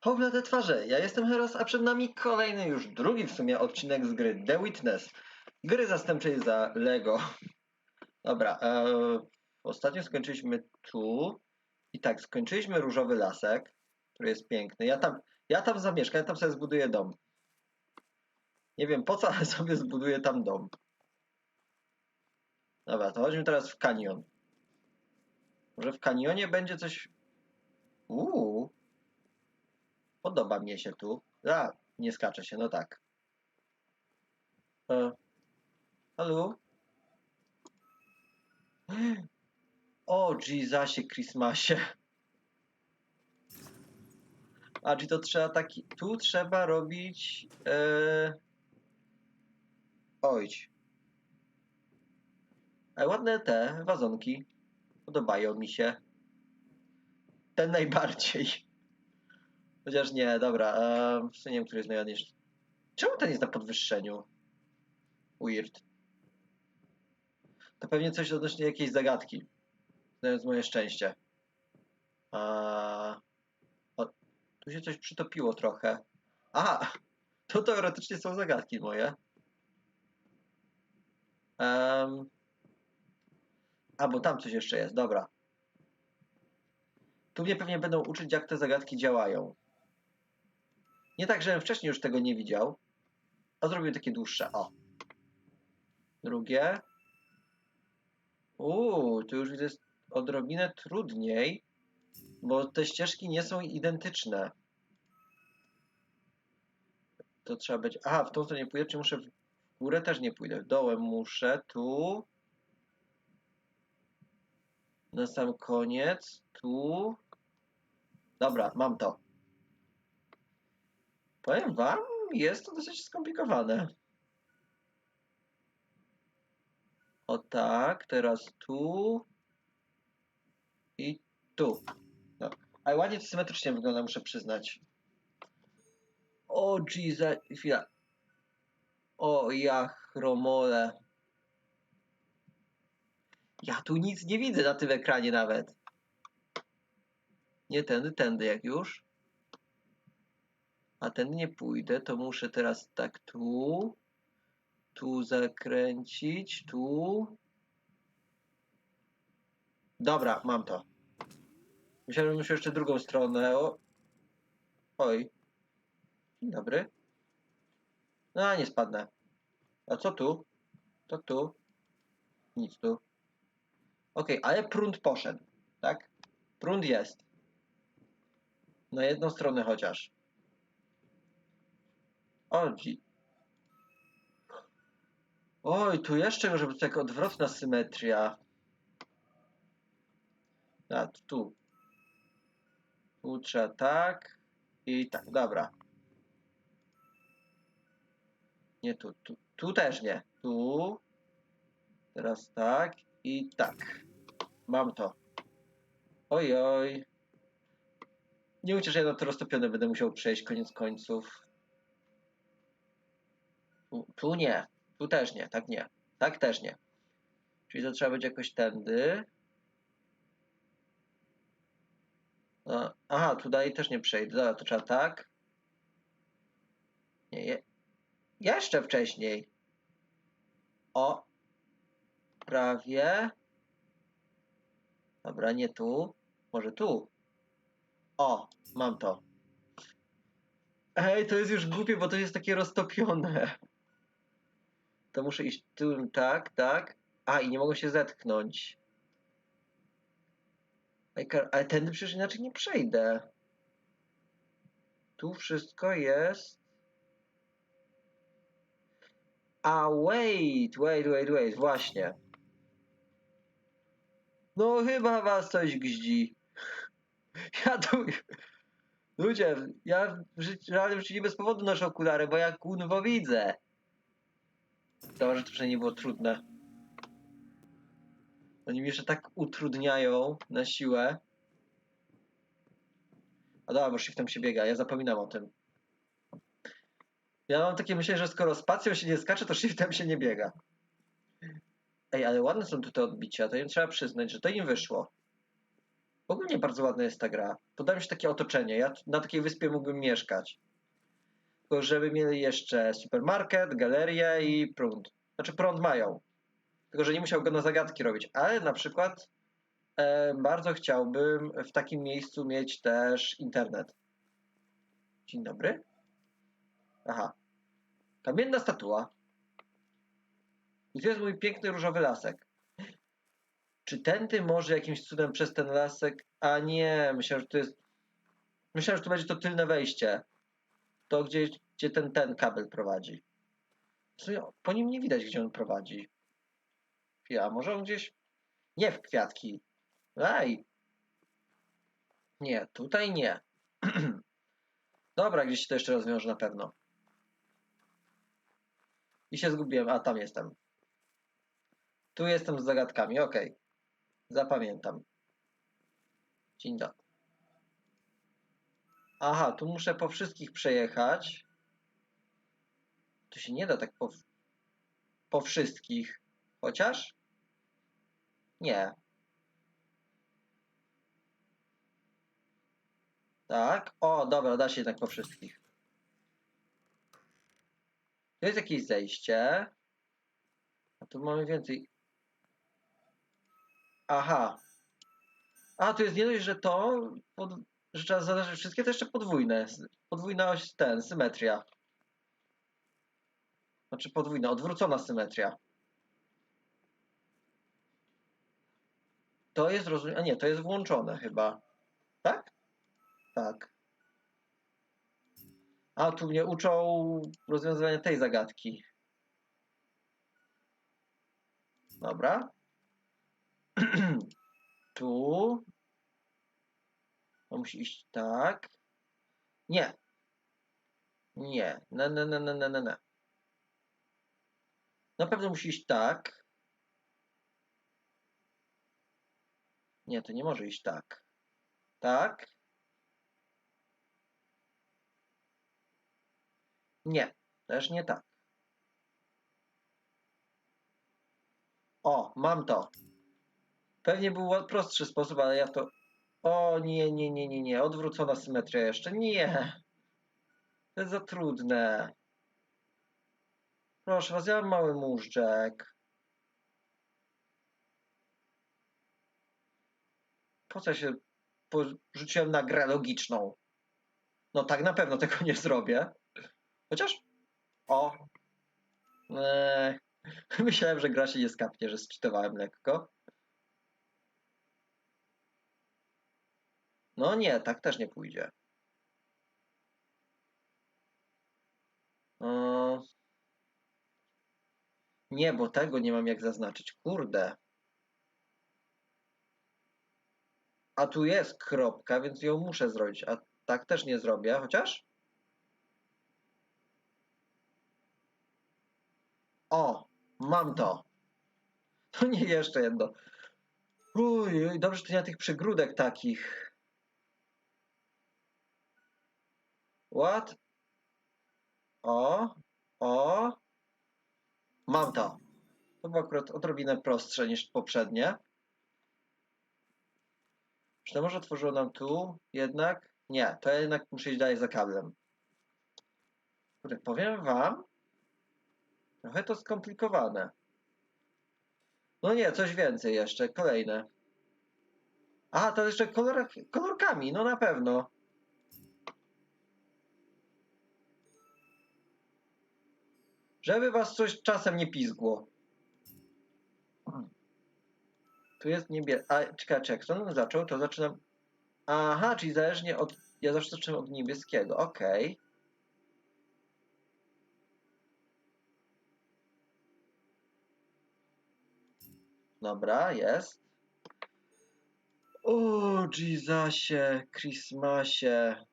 Poblade twarze, ja jestem Heros, a przed nami kolejny, już drugi w sumie odcinek z gry The Witness. Gry zastępczej za Lego. Dobra, e, ostatnio skończyliśmy tu. I tak, skończyliśmy różowy lasek, który jest piękny. Ja tam, ja tam zamieszkam, ja tam sobie zbuduję dom. Nie wiem po co, ale sobie zbuduję tam dom. Dobra, to chodźmy teraz w kanion. Może w kanionie będzie coś... Uuu. Podoba mnie się tu. A, nie skacze się, no tak. E, halo? O, Jezusie Christmasie. A, czy to trzeba taki... Tu trzeba robić... E... Ojć. Ale ładne te wazonki. Podobają mi się. Ten najbardziej. Chociaż nie, dobra. Um, nie wiem, który jest najładniejszy. Czemu ten jest na podwyższeniu? Weird. To pewnie coś odnośnie jakiejś zagadki. Jest moje szczęście. A... O, tu się coś przytopiło trochę. A! To teoretycznie są zagadki moje. Um, a, bo tam coś jeszcze jest, dobra. Tu mnie pewnie będą uczyć, jak te zagadki działają. Nie tak, żebym wcześniej już tego nie widział, a zrobię takie dłuższe. O. Drugie. Uuu, tu już jest odrobinę trudniej, bo te ścieżki nie są identyczne. To trzeba być... Aha, w tą stronę nie pójdę, czy muszę w górę też nie pójdę. Dołem muszę, tu. Na sam koniec, tu. Dobra, mam to. Powiem wam, jest to dosyć skomplikowane. O tak, teraz tu. I tu. No. Ładnie to symetrycznie wygląda, muszę przyznać. O Jesus, chwila. O ja chromole. Ja tu nic nie widzę na tym ekranie nawet. Nie tędy, tędy jak już. A ten nie pójdę, to muszę teraz tak tu. Tu zakręcić, tu. Dobra, mam to. Myślałem, że muszę jeszcze drugą stronę. O. Oj. Dzień dobry. No, nie spadnę. A co tu? To tu. Nic tu. Okej, ale prąd poszedł, tak? Prąd jest. Na jedną stronę chociaż. O, dzi- Oj, tu jeszcze może być taka odwrotna symetria. A, tu. Tu trzeba tak. I tak, dobra. Nie tu, tu, tu też nie. Tu. Teraz tak i tak. Mam to. Oj, oj. Nie uciesz, ja na to roztopione będę musiał przejść koniec końców. Tu, nie. Tu też nie. Tak nie. Tak też nie. Czyli to trzeba będzie jakoś tędy. No, aha, tutaj też nie przejdę. Dobra, to trzeba tak. Nie, je, jeszcze wcześniej. O. Prawie. Dobra, nie tu. Może tu. O, mam to. Ej, to jest już głupie, bo to jest takie roztopione. To muszę iść tu, tak, tak. A, i nie mogę się zetknąć. Ale tędy przecież inaczej nie przejdę. Tu wszystko jest. A, wait, wait, wait, wait, właśnie. No chyba was coś gździ. Ja tu... Ludzie, ja w życiu, realnym życiu nie bez powodu noszę okulary, bo ja kunwo widzę. Dobra, że to przynajmniej nie było trudne. Oni mi jeszcze tak utrudniają na siłę. A dobra, bo shiftem się biega, ja zapominam o tym. Ja mam takie myślenie, że skoro spacją się nie skacze, to shiftem się nie biega. Ej, ale ładne są tu te odbicia, to im trzeba przyznać, że to im wyszło. Ogólnie bardzo ładna jest ta gra. Podoba mi się takie otoczenie. Ja na takiej wyspie mógłbym mieszkać. Żeby mieli jeszcze supermarket, galerię i prąd. Znaczy prąd mają. Tylko, że nie musiał go na zagadki robić. Ale na przykład e, bardzo chciałbym w takim miejscu mieć też internet. Dzień dobry. Aha. Kamienna statua. I tu jest mój piękny różowy lasek. Czy tędy może jakimś cudem przez ten lasek? A nie, myślałem, że to jest. Myślałem, że to będzie to tylne wejście. To gdzie, gdzie ten, ten kabel prowadzi. Po nim nie widać, gdzie on prowadzi. Ja, może on gdzieś. Nie w kwiatki. Aj. Nie, tutaj nie. Dobra, gdzieś się to jeszcze rozwiąże na pewno. I się zgubiłem. A, tam jestem. Tu jestem z zagadkami, okej. Zapamiętam. Dzień dobry. Aha, tu muszę po wszystkich przejechać. Tu się nie da tak po, po wszystkich. Chociaż? Nie. Tak. O, dobra, da się jednak po wszystkich. Tu jest jakieś zejście. A tu mamy więcej. Aha. A, tu jest nie dość, że to, pod, że trzeba wszystkie, to jeszcze podwójne. Podwójna oś, ten, symetria. Znaczy podwójna, odwrócona symetria. To jest rozumiem, a nie, to jest włączone chyba. Tak? Tak. A, tu mnie uczą rozwiązywania tej zagadki. Dobra. tu. To musi iść tak. Nie. Nie. Ne, ne, ne, ne, ne, ne. Na pewno musi iść tak. Nie, to nie może iść tak. Tak. Nie, też nie tak. O, mam to. Pewnie był prostszy sposób, ale ja to. O, nie, nie, nie, nie, nie. Odwrócona symetria jeszcze. Nie. To jest za trudne. Proszę was, ja mam mały móżdżek. Po co się porzuciłem na grę logiczną? No tak na pewno tego nie zrobię. Chociaż. O. Eee, myślałem, że gra się nie skapnie, że sczytowałem lekko. No nie, tak też nie pójdzie. Eee, nie, bo tego nie mam jak zaznaczyć. Kurde. A tu jest kropka, więc ją muszę zrobić. A tak też nie zrobię, chociaż. O, mam to. To nie jeszcze jedno. Uj, dobrze, że nie ma tych przygródek takich. What? O, o. Mam to. To było akurat odrobinę prostsze niż poprzednie. Czy to może otworzyło nam tu jednak? Nie, to ja jednak muszę iść dalej za kablem. Kurde, powiem wam, trochę to skomplikowane. No nie, coś więcej jeszcze, kolejne. Aha, to jeszcze kolor, kolorkami, no na pewno. Żeby was coś czasem nie pizgło. Tu jest niebie... A, czekaj, kto on zaczął, to zaczynam... Aha, czyli zależnie od... Ja zawsze zaczynam od niebieskiego, okej. Dobra, jest. O, Jezusie, Christmasie.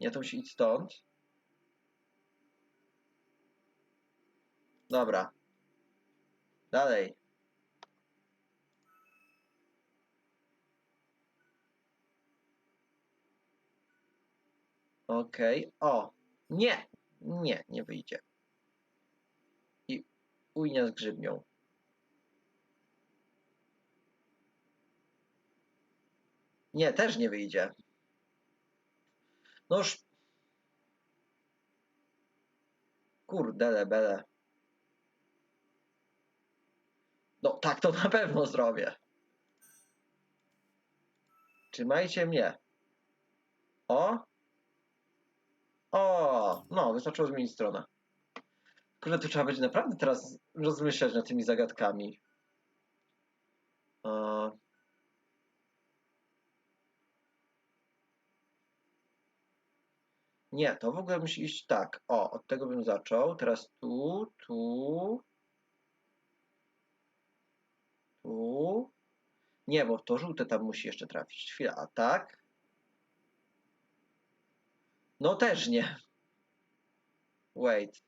Nie, to musi iść stąd. Dobra. Dalej. Okej. O. Nie. Nie, nie wyjdzie. I ujnia z grzybnią. Nie, też nie wyjdzie. Noż. Kurde, bele. No, tak to na pewno zrobię. Trzymajcie mnie. O! O! No, wystarczyło zmienić stronę. Kurde, tu trzeba będzie naprawdę teraz rozmyślać nad tymi zagadkami. Nie, to w ogóle musi iść tak. O, od tego bym zaczął. Teraz tu, tu. Nie, bo to żółte tam musi jeszcze trafić. Chwila, a tak? No też nie. Wait.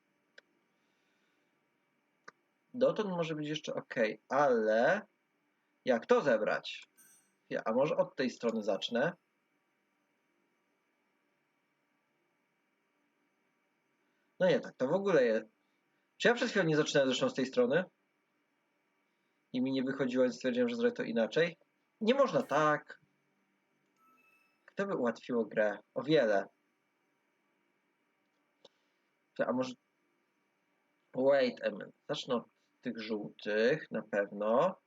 Dotąd może być jeszcze ok, ale jak to zebrać? Ja, a może od tej strony zacznę? No nie, tak to w ogóle jest. Czy ja przed chwilą nie zaczynałem zresztą z tej strony? I mi nie wychodziło, więc stwierdziłem, że zrobię to inaczej. Nie można tak. To by ułatwiło grę. O wiele. A może... Wait a minute. Zacznę od tych żółtych, na pewno.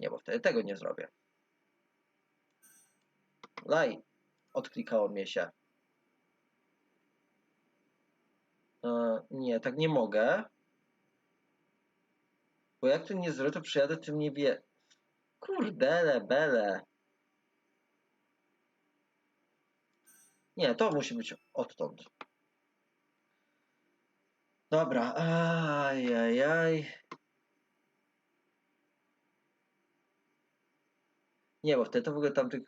Nie, bo wtedy tego nie zrobię. Laj. Odklikało mnie się. E, nie, tak nie mogę. Bo jak to nie zrobię, to przyjadę tym niebie... Kurdele, bele. Nie, to musi być odtąd. Dobra, ajajaj. Nie, bo wtedy to w ogóle tamtych...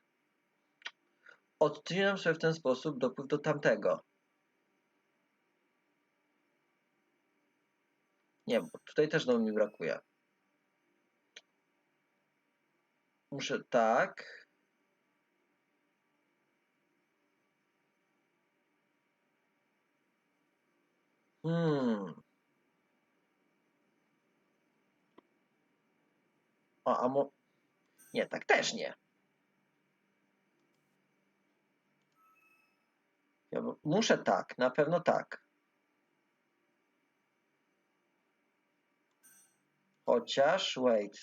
Odcinam sobie w ten sposób dopływ do tamtego. Nie, bo tutaj też znowu mi brakuje. Muszę tak. Hmm. O, a mo... Nie, tak też nie. Ja muszę tak, na pewno tak. Chociaż, wait.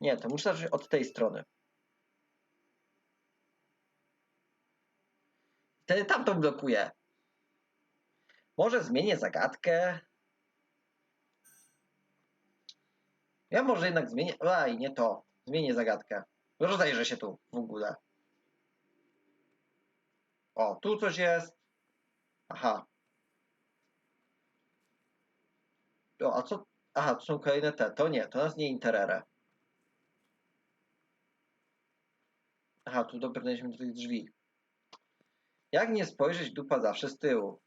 Nie, to muszę zacząć od tej strony. Wtedy tamtą blokuję. Może zmienię zagadkę. Ja może jednak zmienię. Aj, nie to. Zmienię zagadkę. Rozejrzę się tu w ogóle. O, tu coś jest. Aha. O, a co? Aha, to są kolejne te. To nie, to nas nie interere. Aha, tu dobrnęliśmy do tych drzwi. Jak nie spojrzeć, dupa zawsze z tyłu.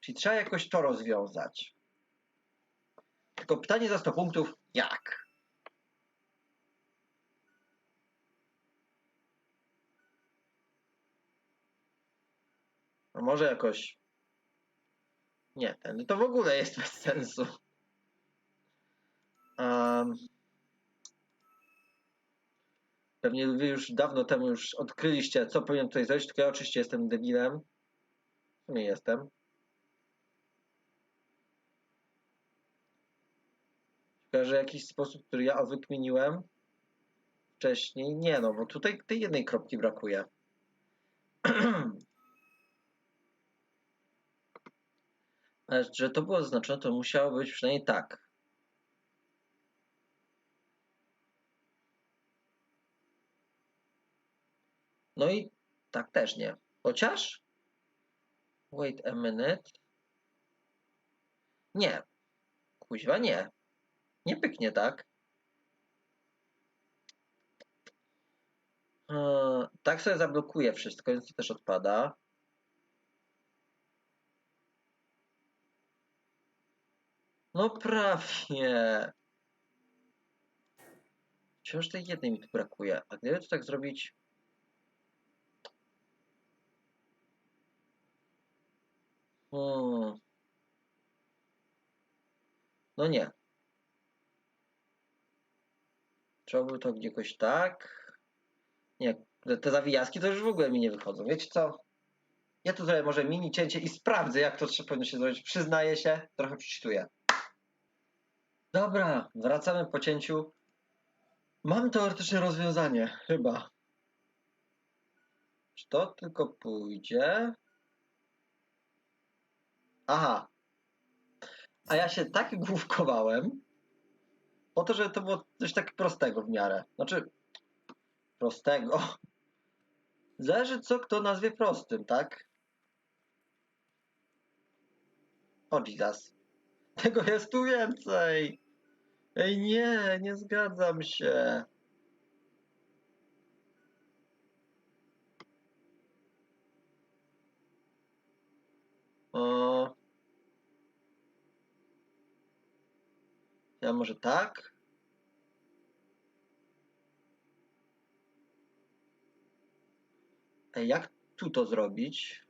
Czyli trzeba jakoś to rozwiązać. Tylko pytanie za 100 punktów, jak? Może jakoś... Nie, ten to w ogóle jest bez sensu. Um, pewnie wy już dawno temu już odkryliście, co powinien tutaj zrobić, tylko ja oczywiście jestem debilem. Sumie jestem. Tylko, że jakiś sposób, który ja wykminiłem wcześniej, nie no, bo tutaj tej jednej kropki brakuje. że to było zaznaczone, to musiało być przynajmniej tak. No i tak też nie. Chociaż. Wait a minute. Nie. Kuźwa nie. Nie pyknie tak. Eee, tak sobie zablokuje wszystko, więc to też odpada. No prawie. Wciąż tej jednej mi tu brakuje. A gdyby to tak zrobić... Hmm. No nie. Trzeba by to jakoś tak. Nie, te- zawijaski to już w ogóle mi nie wychodzą. Wiecie co? Ja tu zrobię może mini cięcie i sprawdzę, jak to trzeba powinno się zrobić. Przyznaję się, trochę przeczytuję. Dobra, wracamy po cięciu. Mam teoretyczne rozwiązanie, chyba. Czy to tylko pójdzie? Aha. A ja się tak główkowałem, po to, żeby to było coś tak prostego w miarę. Znaczy, prostego. Zależy, co kto nazwie prostym, tak? O Jesus. Tego jest tu więcej. Ej, nie, nie zgadzam się. O. Ja może tak? Ej, jak tu to zrobić?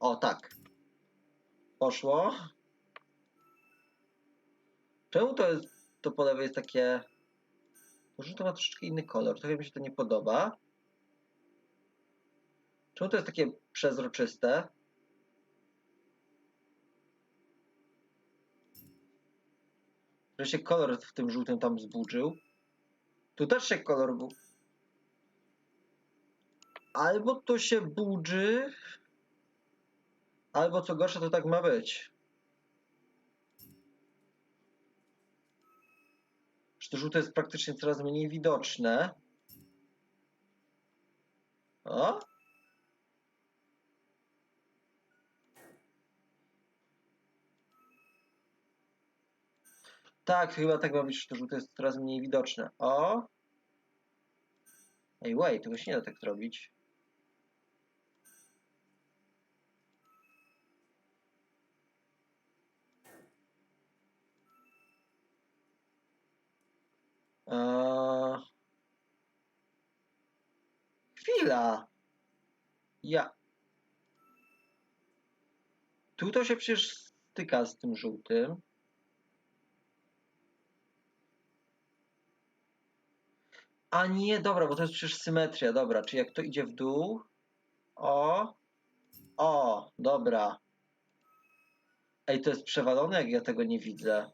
O, tak. Poszło. Czemu to jest, to po lewej jest takie... Może to ma troszeczkę inny kolor, trochę mi się to nie podoba. Czemu to jest takie przezroczyste? Że się kolor w tym żółtym tam zburzył. Tu też się kolor był. Albo to się burzy, albo co gorsza, to tak ma być. Że to żółte jest praktycznie coraz mniej widoczne. O? Tak, chyba tak ma być, że to żółte jest coraz mniej widoczne. O! Ej, wait, tego się nie da tak zrobić. Eee... Chwila! Ja... Tu to się przecież styka z tym żółtym. A nie, dobra, bo to jest przecież symetria, dobra. Czy jak to idzie w dół? O! O, dobra. Ej, to jest przewalone, jak ja tego nie widzę.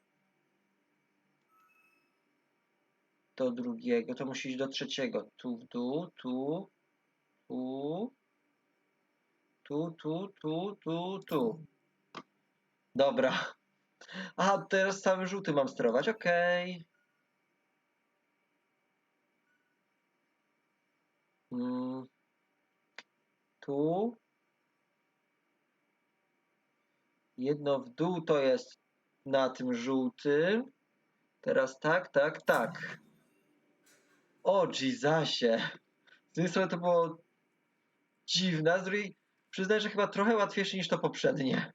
Do drugiego, to musi iść do trzeciego. Tu w dół, tu, tu, tu, tu, tu, tu, tu. Dobra. A, teraz cały żółty mam sterować, okej. Mm. Tu. Jedno w dół to jest na tym żółtym. Teraz tak, tak, tak. O Jezusie. Z jednej strony to było dziwne, a z drugiej przyznaję, że chyba trochę łatwiejsze niż to poprzednie.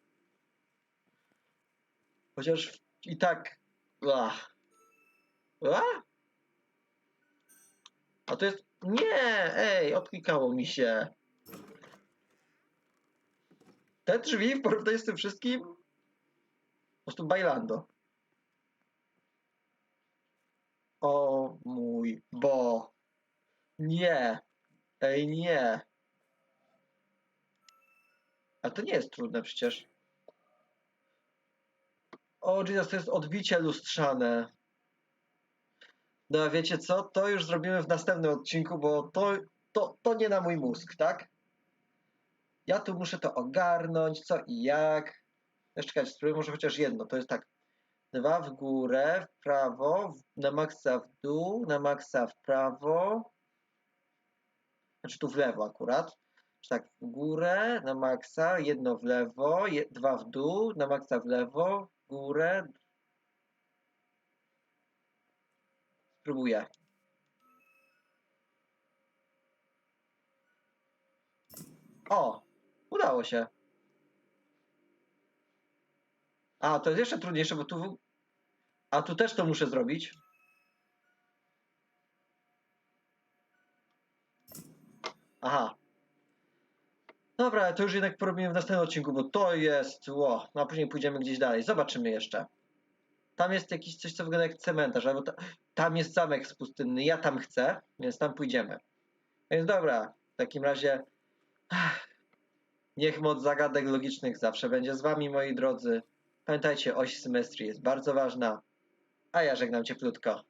Chociaż i tak... Ach. Ach? A to jest... Nie! Ej, odklikało mi się. Te drzwi w porównaniu z tym wszystkim... Po prostu bailando. O mój bo. Nie. Ej, nie. A to nie jest trudne przecież. O, Jesus, to jest odbicie lustrzane. No a wiecie co? To już zrobimy w następnym odcinku, bo to, to, to nie na mój mózg, tak? Ja tu muszę to ogarnąć, co i jak. Jeszcze czekać, spróbuję może chociaż jedno. To jest tak. Dwa w górę, w prawo, na maksa w dół, na maksa w prawo. Znaczy tu w lewo akurat. Tak, w górę, na maksa, jedno w lewo, je, dwa w dół, na maksa w lewo, w górę. Spróbuję. O, udało się. A, to jest jeszcze trudniejsze, bo tu... A tu też to muszę zrobić. Aha. Dobra, to już jednak porobimy w następnym odcinku, bo to jest... Ło, no a później pójdziemy gdzieś dalej. Zobaczymy jeszcze. Tam jest jakiś coś, co wygląda jak cementarz, albo ta, tam jest zamek pustynny, ja tam chcę, więc tam pójdziemy. Więc dobra, w takim razie niech moc zagadek logicznych zawsze będzie z wami, moi drodzy. Pamiętajcie, oś symetrii jest bardzo ważna, a ja żegnam cieplutko.